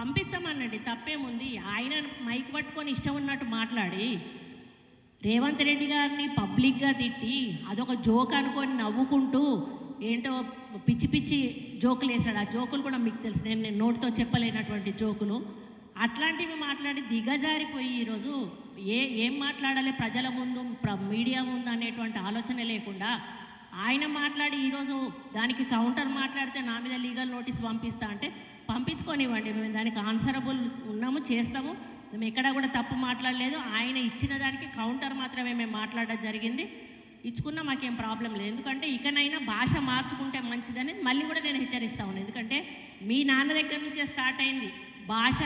పంపించమనండి తప్పేముంది? ఆయన మైక్ పట్టుకొని ఇష్టం ఉన్నట్టు మాట్లాడి. రేవంత్ రెడ్డి గారిని పబ్లిక్గా తిట్టి అదొక జోక్ అనుకొని నవ్వుకుంటూ ఏంటో పిచ్చి పిచ్చి జోకులు వేసాడు ఆ జోకులు కూడా మీకు తెలుసు నేను నేను నోటితో చెప్పలేనటువంటి జోకులు. అట్లాంటివి మాట్లాడి దిగజారిపోయి ఈరోజు ఏ ఏం మాట్లాడాలి? ప్రజల ముందు ప్ర- మీడియా ముందు అనేటువంటి ఆలోచన లేకుండా ఆయన మాట్లాడి ఈరోజు దానికి కౌంటర్ మాట్లాడితే నా మీద లీగల్ నోటీస్ పంపిస్తా అంటే పంపించుకొనివ్వండి మేము దానికి ఆన్సరబుల్ ఉన్నాము చేస్తాము. మేము ఎక్కడ కూడా తప్పు మాట్లాడలేదు. ఆయన ఇచ్చిన దానికి కౌంటర్ మాత్రమే మేము మాట్లాడడం జరిగింది. ఇచ్చుకున్నా మాకేం ప్రాబ్లం లేదు. ఎందుకంటే ఇకనైనా భాష మార్చుకుంటే మంచిదని మళ్ళీ కూడా నేను హెచ్చరిస్తా ఉన్నాను ఎందుకంటే మీ నాన్న దగ్గర నుంచే స్టార్ట్ అయింది. భాష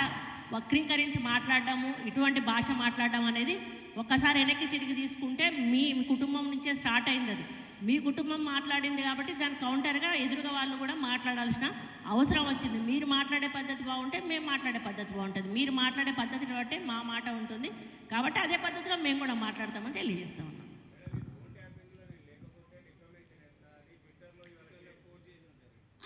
వక్రీకరించి మాట్లాడడము ఇటువంటి భాష మాట్లాడడం అనేది ఒక్కసారి వెనక్కి తిరిగి తీసుకుంటే మీ కుటుంబం నుంచే స్టార్ట్ అయింది అది. మీ కుటుంబం మాట్లాడింది కాబట్టి దాని కౌంటర్గా ఎదురుగా వాళ్ళు కూడా మాట్లాడాల్సిన అవసరం వచ్చింది. మీరు మాట్లాడే పద్ధతి బాగుంటే మేము మాట్లాడే పద్ధతి బాగుంటుంది. మీరు మాట్లాడే పద్ధతిని బట్టి మా మాట ఉంటుంది. కాబట్టి అదే పద్ధతిలో మేము కూడా మాట్లాడతామని తెలియజేస్తా ఉన్నాం.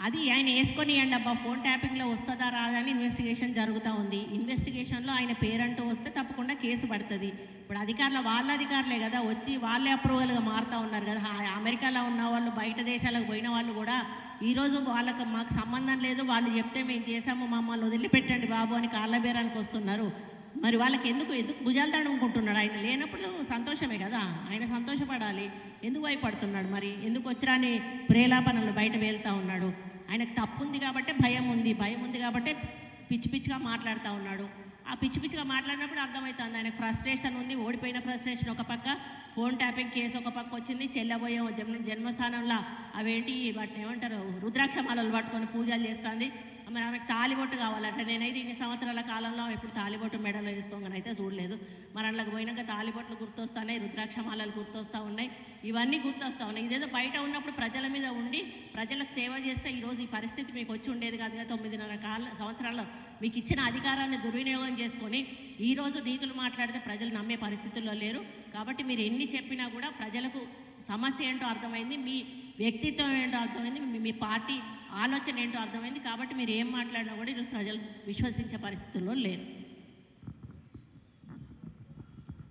అది ఆయన వేసుకొని అబ్బా ఫోన్ ట్యాపింగ్లో వస్తుందా రాదా అని ఇన్వెస్టిగేషన్ జరుగుతూ ఉంది. ఇన్వెస్టిగేషన్లో ఆయన పేరంటూ వస్తే తప్పకుండా కేసు పడుతుంది. ఇప్పుడు అధికారులు వాళ్ళ అధికారులే కదా వచ్చి వాళ్ళే అప్రూవల్గా మారుతూ ఉన్నారు కదా. అమెరికాలో ఉన్న వాళ్ళు బయట దేశాలకు పోయిన వాళ్ళు కూడా ఈరోజు వాళ్ళకి మాకు సంబంధం లేదు వాళ్ళు చెప్తే మేము చేసాము మమ్మల్ని వదిలిపెట్టండి బాబు అని కాళ్ళ బేరానికి వస్తున్నారు. మరి వాళ్ళకి ఎందుకు ఎందుకు భుజాలు తడుముకుంటున్నాడు ఆయన లేనప్పుడు సంతోషమే కదా? ఆయన సంతోషపడాలి. ఎందుకు భయపడుతున్నాడు మరి? ఎందుకు వచ్చిరాని ప్రేలాపనలు బయట వెళ్తూ ఉన్నాడు? ఆయనకు తప్పు ఉంది కాబట్టి భయం ఉంది. భయం ఉంది కాబట్టి పిచ్చి పిచ్చిగా మాట్లాడుతూ ఉన్నాడు. ఆ పిచ్చి పిచ్చిగా మాట్లాడినప్పుడు అర్థమవుతుంది. ఆయన ఫ్రస్ట్రేషన్ ఉంది ఓడిపోయిన ఫ్రస్ట్రేషన్ ఒక పక్క ఫోన్ ట్యాపింగ్ కేసు ఒక పక్క వచ్చింది చెల్లబోయే జన్మ జన్మస్థానంలో అవేంటి వాటిని ఏమంటారు రుద్రాక్ష మాలలు పట్టుకొని పూజలు చేస్తుంది. మరి ఆమెకు తాలిబొట్టు కావాలంటే. నేనైతే ఇన్ని సంవత్సరాల కాలంలో ఎప్పుడు తాలిబొట్టు మెడలో వేసుకోగానే అయితే చూడలేదు. మరి అందులోకి పోయినాక తాలిబొట్లు గుర్తొస్తున్నాయి రుద్రాక్ష మాలలు గుర్తొస్తూ ఉన్నాయి. ఇవన్నీ గుర్తొస్తూ ఉన్నాయి. ఇదేదో బయట ఉన్నప్పుడు ప్రజల మీద ఉండి ప్రజలకు సేవ చేస్తే ఈరోజు ఈ పరిస్థితి మీకు వచ్చి ఉండేది కాదు తొమ్మిదిన్నర కాల సంవత్సరాల్లో మీకు ఇచ్చిన అధికారాన్ని దుర్వినియోగం చేసుకొని ఈరోజు నీతులు మాట్లాడితే ప్రజలు నమ్మే పరిస్థితుల్లో లేరు. కాబట్టి మీరు ఎన్ని చెప్పినా కూడా ప్రజలకు సమస్య ఏంటో అర్థమైంది మీ వ్యక్తిత్వం ఏంటో అర్థమైంది మీ- మీ పార్టీ ఆలోచన ఏంటో అర్థమైంది. కాబట్టి మీరు ఏం మాట్లాడినా కూడా ఈరోజు ప్రజలు విశ్వసించే పరిస్థితుల్లో లేరు.